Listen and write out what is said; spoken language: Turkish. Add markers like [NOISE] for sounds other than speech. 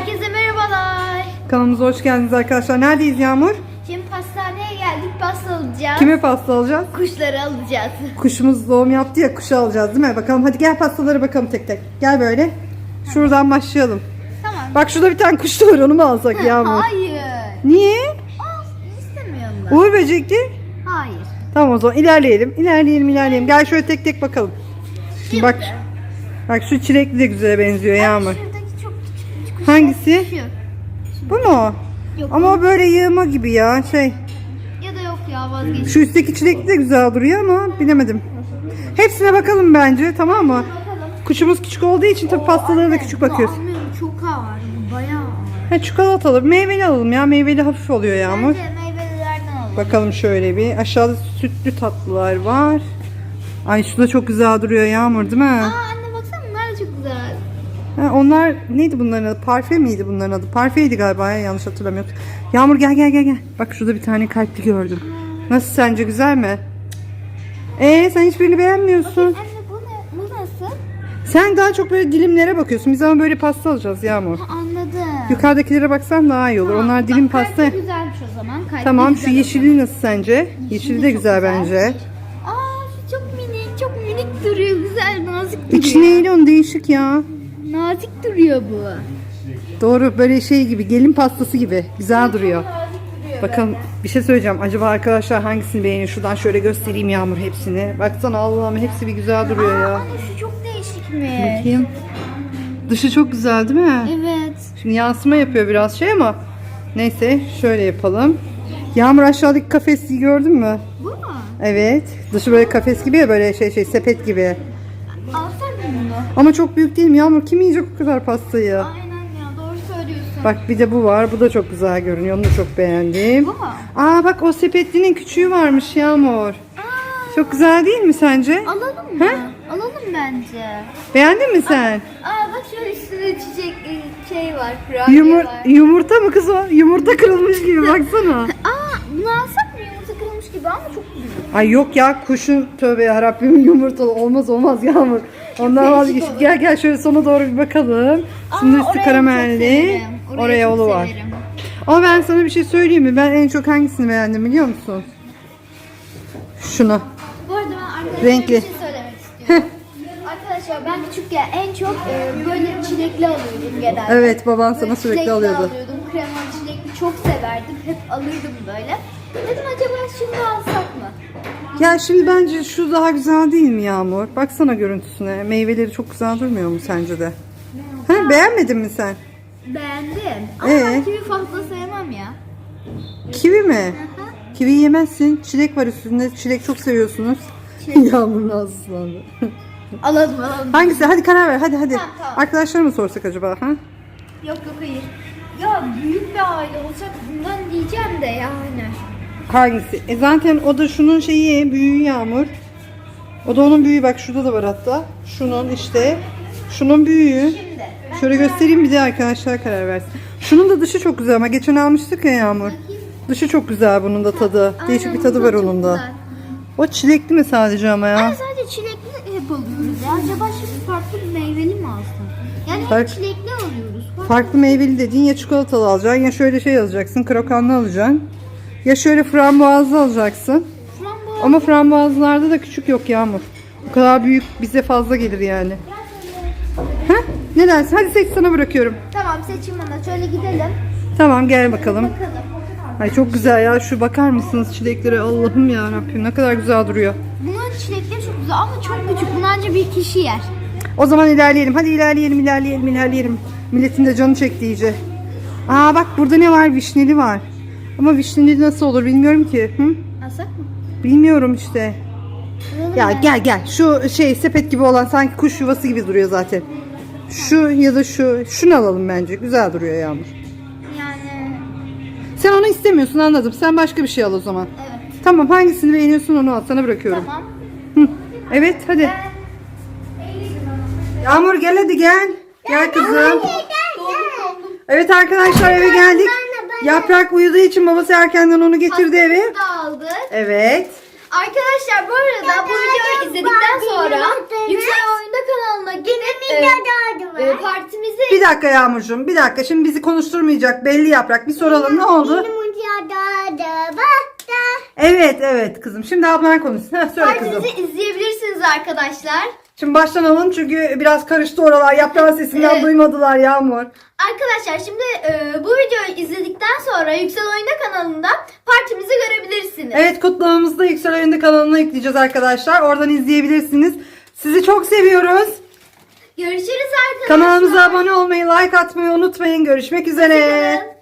Herkese merhabalar. Kanalımıza hoş geldiniz arkadaşlar. Neredeyiz Yağmur? Şimdi pastaneye geldik. Pasta alacağız. Kime pasta alacağız? Kuşları alacağız. Kuşumuz doğum yaptı ya kuşu alacağız değil mi? Bakalım hadi gel pastalara bakalım tek tek. Gel böyle. Şuradan başlayalım. Tamam. Bak şurada bir tane kuş da var onu mu alsak Yağmur? Hayır. Niye? Aa, istemiyorum ben. Uğur böcekli. Hayır. Tamam o zaman ilerleyelim. İlerleyelim ilerleyelim. Gel şöyle tek tek bakalım. Şimdi bak. Bak şu çilekli de güzele benziyor Yağmur. Kuş. Hangisi? Bu mu? Yok. Ama o böyle yığma gibi ya şey. Ya da yok ya vazgeç. Şu üstteki çilekli de güzel duruyor ama bilemedim. Hepsine bakalım bence tamam mı? Bakalım. Kuşumuz küçük olduğu için tabii pastalara da küçük bakıyoruz. Çok ağır. Bayağı ağır. Ha çikolatalı, meyveli alalım ya. Meyveli hafif oluyor Yağmur. Bence meyvelerden alalım. Bakalım şöyle bir. Aşağıda sütlü tatlılar var. Ay şu da çok güzel duruyor Yağmur değil mi? Aa Ha, onlar neydi bunların adı? Parfe miydi bunların adı? Parfeydi galiba ya yanlış hatırlamıyorsam. Yağmur gel gel gel gel. Bak şurada bir tane kalpli gördüm. Nasıl sence güzel mi? Ee sen hiçbirini beğenmiyorsun. Anne bu ne? Bu nasıl? Sen daha çok böyle dilimlere bakıyorsun. Biz ama böyle pasta alacağız Yağmur. Ha, anladım. Yukarıdakilere baksan daha iyi olur. Onlar dilim Bak, kalp pasta. de güzelmiş o zaman. Kalp de Tamam şu güzel yeşili nasıl sence? Yeşili de çok güzel bence. Aa şu çok minik, çok minik duruyor. Güzel, nazik duruyor. İç neyli onun değişik ya. Nazik duruyor bu. Doğru böyle şey gibi gelin pastası gibi. Güzel duruyor. Bakın bir şey söyleyeceğim. Acaba arkadaşlar hangisini beğeniyor? Şuradan şöyle göstereyim Yağmur hepsini. Baksana Allah'ım hepsi bir güzel duruyor Aa, ya. anne şu çok değişikmiş. Bakayım. Dışı çok güzel değil mi? Evet. Şimdi yansıma yapıyor biraz şey ama neyse şöyle yapalım. Yağmur aşağıdaki kafesi gördün mü? Bu mu? Evet. Dışı böyle kafes gibi ya böyle şey şey sepet gibi. Ama çok büyük değil mi Yağmur? Kim yiyecek o kadar pastayı? Aynen ya doğru söylüyorsun. Bak bir de bu var. Bu da çok güzel görünüyor. Onu da çok beğendim. Bu mu? Aa bak o sepetlinin küçüğü varmış Yağmur. Aa, Çok güzel değil mi sence? alalım mı? Alalım bence. Beğendin mi sen? Aa bak şöyle üstünde çiçek e, şey var. Kurabiye Yumur var. yumurta mı kız o? Yumurta kırılmış gibi baksana. [LAUGHS] Aa bunu alsak mı yumurta kırılmış gibi ama çok güzel. Ay yok ya kuşun tövbe yarabbim yumurta olmaz olmaz Yağmur. Ondan değişik vazgeç. olur. Gel gel şöyle sona doğru bir bakalım. Şimdi Aa, üstü orayı karamelli. çok severim. Orayı Oraya çok yolu var. severim. Ama ben sana bir şey söyleyeyim mi? Ben en çok hangisini beğendim biliyor musun? Şunu. Bu arada ben arkadaşlara Renkli. bir şey söylemek istiyorum. [LAUGHS] Arkadaşlar ben küçükken en çok e, böyle çilekli alıyordum genelde. Evet baban sana Böyle sürekli çilekli alıyordu. alıyordum. Kremalı çilekli çok severdim. Hep alırdım böyle. Dedim acaba şimdi alsak? Ya şimdi bence şu daha güzel değil mi Yağmur? Baksana görüntüsüne. Meyveleri çok güzel durmuyor mu sence de? Ha, beğenmedin mi sen? Beğendim. Ama Ee? ben kivi fazla sevmem ya. Kivi mi? Kivi yemezsin. Çilek var üstünde. Çilek çok seviyorsunuz. [LAUGHS] Yağmur'un ağzı ıslandı. Alalım alalım. Hangisi? Hadi karar ver. Hadi hadi. Tamam, tamam. Arkadaşlara mı sorsak acaba? Ha? Yok yok hayır. Ya büyük bir aile olacak bundan diyeceğim de yani. Hangisi? E zaten o da şunun şeyi büyüğü Yağmur. O da onun büyüğü. Bak şurada da var hatta. Şunun işte. Şunun büyüğü. Şöyle göstereyim bir de arkadaşlar karar versin. Şunun da dışı çok güzel ama geçen almıştık ya Yağmur. Dışı çok güzel bunun da tadı. Değişik bir tadı var onun da. O çilekli mi sadece ama ya? Ay sadece çilekli hep alıyoruz ya. Acaba şimdi farklı bir meyveli mi alsam? Yani hep Fark- çilekli alıyoruz. Farklı. Farklı meyveli dediğin ya çikolatalı alacaksın ya şöyle şey alacaksın krokanlı alacaksın. Ya şöyle frambuazlı alacaksın. Frambuaz. Ama frambuazlarda da küçük yok Yağmur. O kadar büyük bize fazla gelir yani. Ha? Ne dersin? Hadi seç sana bırakıyorum. Tamam seçim bana. Şöyle gidelim. Tamam gel bakalım. Bakalım. Ay çok güzel ya. Şu bakar mısınız çileklere? Allah'ım ya Rabbim ne kadar güzel duruyor. Bunun çilekleri çok güzel ama çok küçük. Bunu ancak bir kişi yer. O zaman ilerleyelim. Hadi ilerleyelim, ilerleyelim, ilerleyelim. Milletin de canı çekti iyice. Aa bak burada ne var? Vişneli var. Ama vişneli nasıl olur bilmiyorum ki. Hı? Alsak mı? Bilmiyorum işte. Alalım Ya ben. gel gel. Şu şey sepet gibi olan sanki kuş yuvası gibi duruyor zaten. Şu ya da şu. Şunu alalım bence. Güzel duruyor Yağmur. Yani Sen onu istemiyorsun anladım. Sen başka bir şey al o zaman. evet. Tamam hangisini beğeniyorsun onu al. Sana bırakıyorum. Tamam. Hı. Evet hadi. Yağmur gel hadi gel. Gel kızım. Dondum dondum. Evet arkadaşlar eve geldik. Yaprak uyuduğu için babası erkenden onu getirdi eve. Da aldık. Evet. Arkadaşlar bu arada bu videoyu izledikten sonra Yüksel Oyunda kanalına gidip e, e, partimizi Bir dakika Yağmurcuğum bir dakika şimdi bizi konuşturmayacak belli yaprak bir soralım ne oldu? Evet evet kızım şimdi ablan konuşsun. Heh, [LAUGHS] söyle kızım. partimizi izleyebilirsiniz arkadaşlar. Şimdi baştan alalım çünkü biraz karıştı oralar yaprağın sesinden Evet. duymadılar Yağmur. Arkadaşlar şimdi e, bu videoyu izledikten sonra Yüksel Oyunda kanalında partimizi görebilirsiniz. Evet kutlamamızı da Yüksel Oyunda kanalına yükleyeceğiz arkadaşlar. Oradan izleyebilirsiniz. Sizi çok seviyoruz. Görüşürüz arkadaşlar. Kanalımıza abone olmayı, like atmayı unutmayın. Görüşmek üzere. Hoşçakalın.